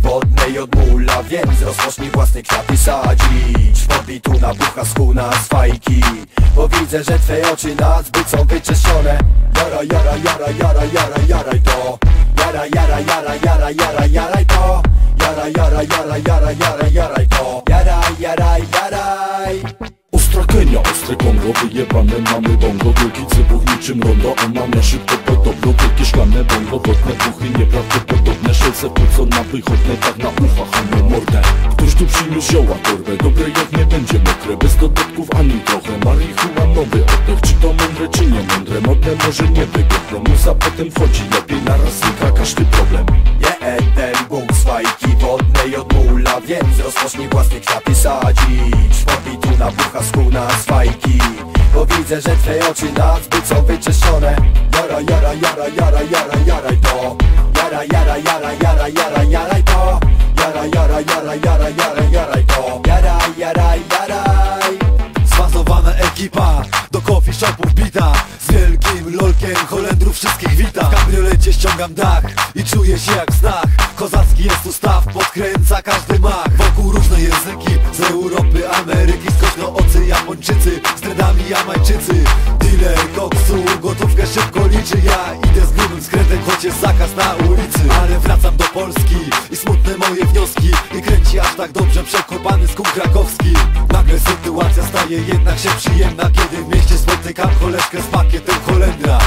wodnej od mula Więc rozpocznij własne kwiaty sadzić Wodbi tu na bucha skuna z fajki. Bo widzę, że twoje oczy na zbyt są wyczyszczone Jara, jara, jara, jara, jara, jaraj to. Jara, jara, jara, jara, jara, jaraj to. Jara, jara, jara, jara, jara, jaraj to. Jaraj, jaraj, jaraj. Ostra Kenia, ostre Kongo, wyjebane mamy bongo. Wielki cybuch niczym rondo, a mam na szybko wodne puchy nieprawdopodobne Szelce płcona, wychodne, tak na ucha, hamie mordę? Któż tu przyniósł zioła torbę, dobre jak nie będzie mokre Bez dodatków ani trochę, marihuanowy oddech Czy to mądre, czy nie mądre, modne może nie wygodne Muza potem wchodzi lepiej, naraz znika każdy problem. Nie Eden, Bóg z fajki wodnej od mula Więc rozpocznij własne kwiaty sadzić. Wodbi tu na bucha skuna z fajki Widzę, że twoje oczy na zbyt są wyczyszczone Jara, jara, jara, jara, jara, jaraj to. Jara, jara, jara, jara, jara, jaraj to. Jara, jara, jara, jara, jara, jaraj to. Jaraj, jaraj, jaraj. Zfazowana ekipa Do coffee shopów bita Z wielkim lolkiem Holendrów wszystkich wita. W kabriolecie ściągam dach I czuję się jak w snach. Kozacki jest ustaw Podkręca każdy mach. Wokół różne języki Z Europy, Ameryki Japończycy Z trendami Jamajczycy Dealer koksu Gotówkę szybko liczy. Ja idę z grubym skrętem Choć jest zakaz na ulicy. Ale wracam do Polski I smutne moje wnioski. Nie kręci aż tak dobrze Przekopany skór krakowski. Nagle sytuacja staje jednak się przyjemna Kiedy w mieście spotykam koleżkę z pakietem Holendra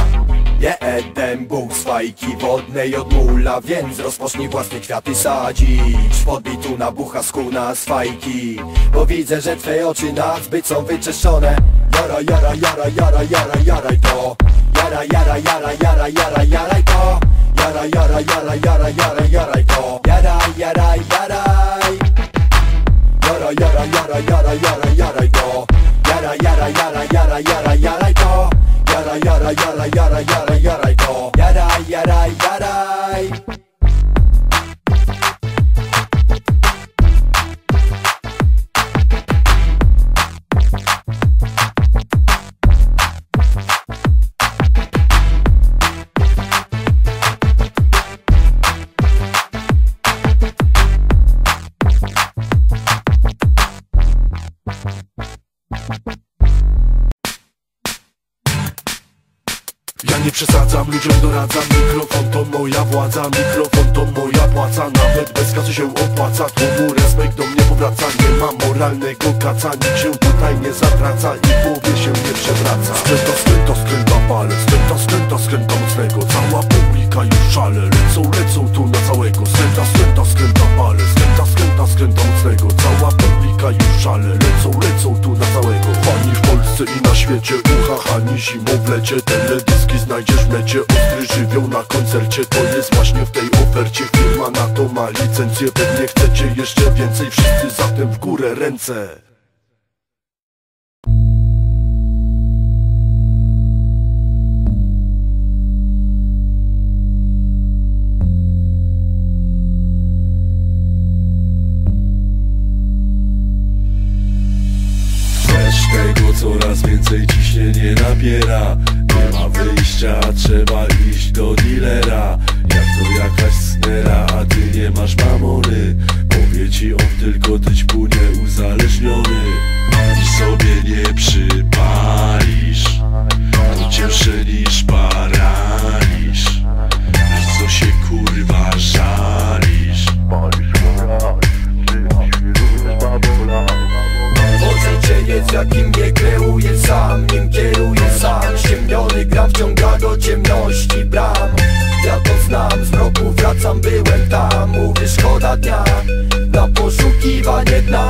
Nie Eden, Bóg z fajki wodnej od mula Więc rozpocznij własne kwiaty sadzić Podbij tu na bucha skuna z fajki Bo widzę, że twoje oczy na zbyt są wyczyszczone Jara, jara, jara, jara, jara, jaraj to Jara, jara, jara, jara, jara, jaraj to Jara, jara, jara, jara, jara, jaraj to Jaraj, jaraj, jaraj Jara, jara, jara, jara, jara, jaraj to Jara, jara, jara, jara, jara, Jara, jara, jara, jara, jara, jaraj to Jaraj, jaraj, przesadzam, ludziom doradzam. Mikrofon to moja władza, mikrofon to moja płaca. Nawet bez kasy się opłaca, tłumu respekt do mnie powraca. Nie ma moralnego kaca, nikt się tutaj nie zatraca I w głowie się nie przewraca. Skręta, skręta, skręta palec Skręta, skręta, skręta mocnego. Cała publika już szale Lecą, lecą tu na całego ani zimą w lecie Teledyski znajdziesz w necie. Ostry żywioł na koncercie To jest właśnie w tej ofercie. Firma na to ma licencję Pewnie chcecie jeszcze więcej. Wszyscy zatem w górę ręce Tego coraz więcej ciśnienie nabiera. Nie ma wyjścia, trzeba iść do dealera. Jak to jakaś snera, a ty nie masz mamony. Powie ci on tylko tyć płynie uzależniony. I sobie nie przypalisz znam, z mroku wracam, byłem tam. Mówię szkoda dnia. Na poszukiwanie dna